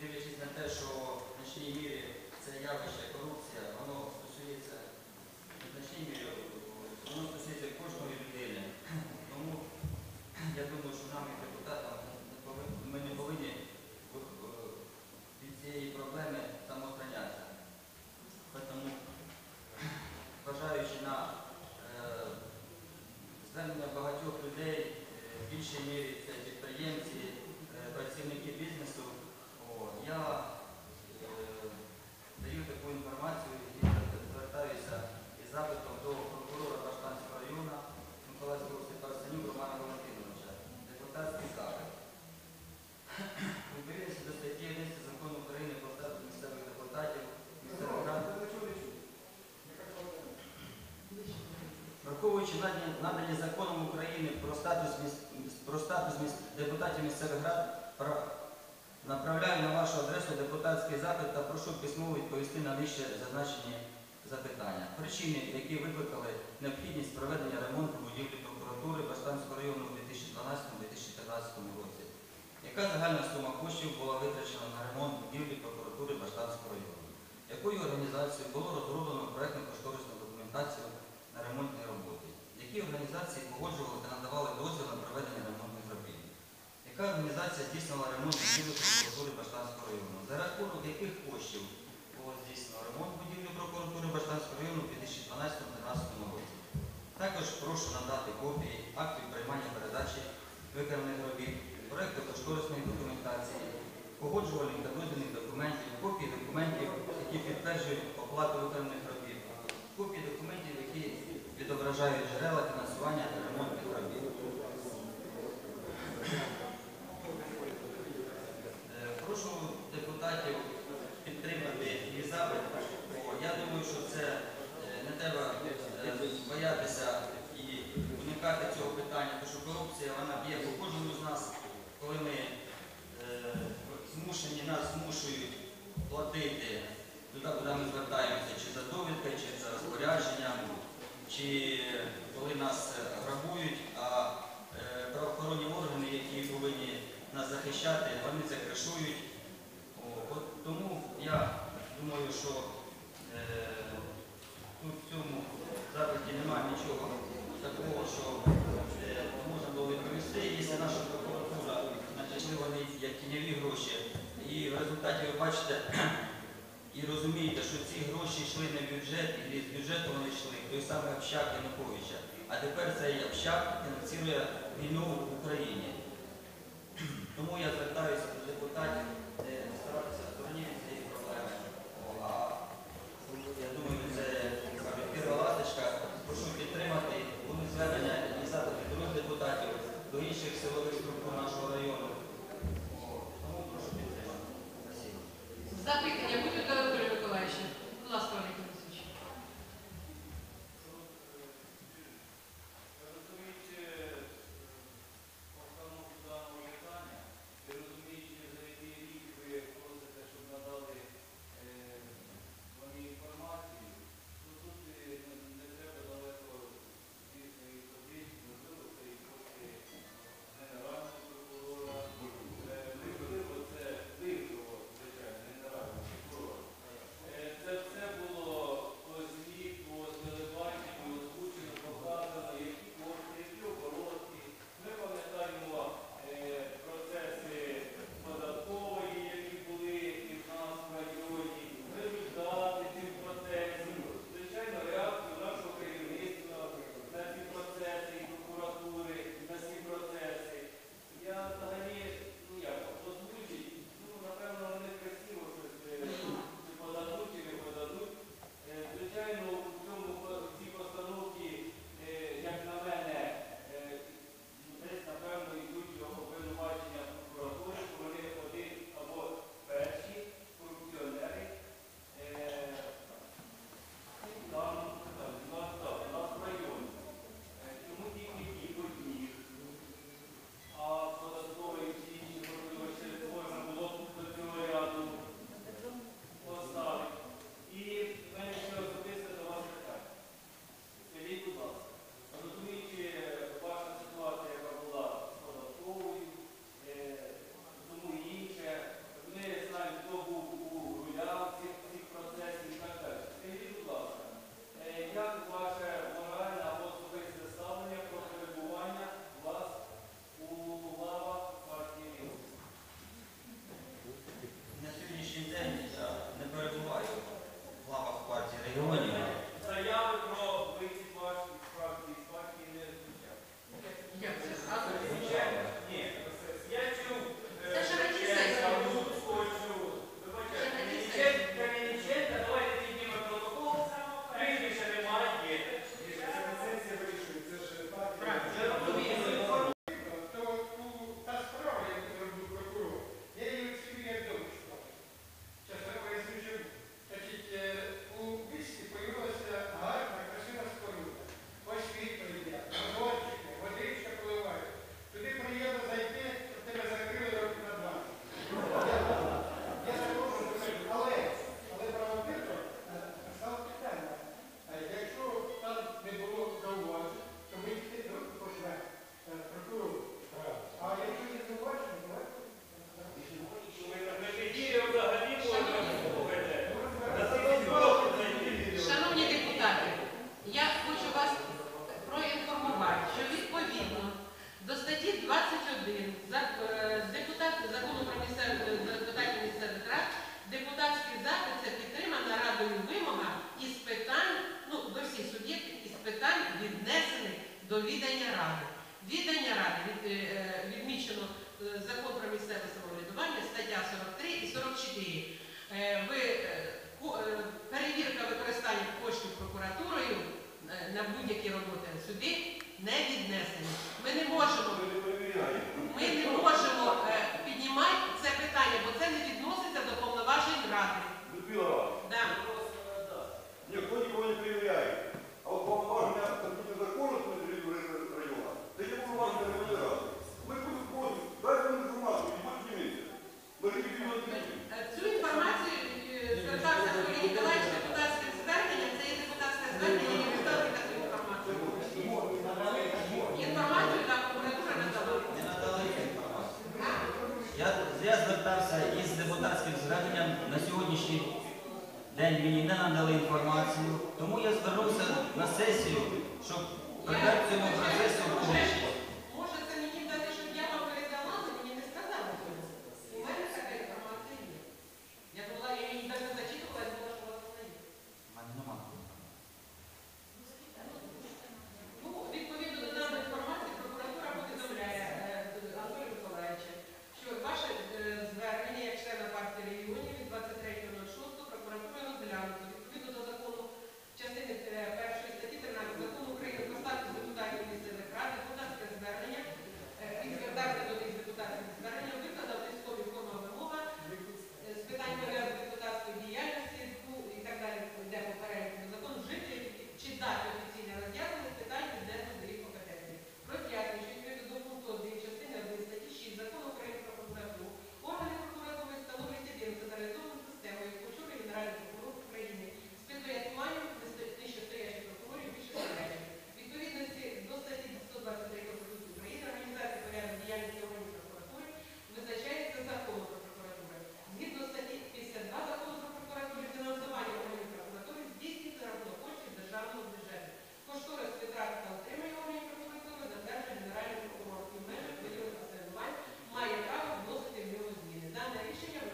дивлячись на те, що в значній мірі це явище корупція, воно стосується в значній мірі, воно стосується кожної людини. Тому я думаю, що нам, як депутатам, ми не повинні е, від цієї проблеми самоохранятися. Тому, зважаючи на е, звернення багатьох людей, е, в більшій мірі це підприємці, е, працівники бізнесу, о, я е, даю таку інформацію і звертаюся із запитом до прокурора Баштанського району Миколаївського області Парсенюк Романа Валентиновича. Депутатський запит. У відповідності до статті 11 закону України про статус місцевих депутатів, місцевих рад, Враховуючи надані, законом України про статус, міс- про статус депутатів місцевих рад, про- направляю на вашу адресу депутатський запит та прошу письмово відповісти на нижче зазначені запитання. Причини, які викликали необхідність проведення ремонту будівлі прокуратури Баштанського району у 2012-2013 році. Яка загальна сума коштів була витрачена на ремонт будівлі прокуратури Баштанського району? Якою організацією було розроблено проєктну кошторисну документацію на ремонтні роботи? Які організації погоджували та надавали дозвіл на проведення ремонтних робіт? Яка організація здійснила ремонт будівлі прокуратури Баштанського району? За рахунок яких коштів було здійснено ремонт будівлі прокуратури Баштанського району у 2012-2013 році? Також прошу надати копії актів приймання передачі виконаних робіт, проєкту кошторисної документації, погоджувальних та дозвільних документів, копії документів, які підтверджують оплату виконаних робіт, копії документів, які відображають джерела фінансування ремонтних робіт. Е, Прошу депутатів підтримати мій запит. Я думаю, що це е, не треба е, боятися і уникати цього питання, тому що корупція вона б'є по кожному з нас, коли ми змушені, нас змушують платити туди, куди ми звертаємося, чи за довідкою, чи за розпорядженням, чи коли нас грабують, а е, правоохоронні органи, які повинні нас захищати, вони це кришують. Тому я думаю, що е, тут в цьому запиті немає нічого такого, що е, можна було відповісти. Якщо наша прокуратура знайшли вони як тіньові гроші, і в результаті ви бачите і розумієте, що ці гроші йшли в бюджет, і з бюджету вони йшли, той самий общак Януковича. А тепер цей общак фінансує війну в Україні. Тому я звертаюся до депутатів е, не старатися від цієї проблеми. А я думаю, це перша ласточка. Прошу підтримати будуть звернення і запити до депутатів, до інших силових структур нашого району. Тому прошу підтримати. Запитання Е, е, е, перевірка використання коштів прокуратурою на будь-які роботи суди не віднесені. Ми не можемо. день мені не надали інформацію, тому я звернувся на сесію, щоб придати цьому процесу. foundation of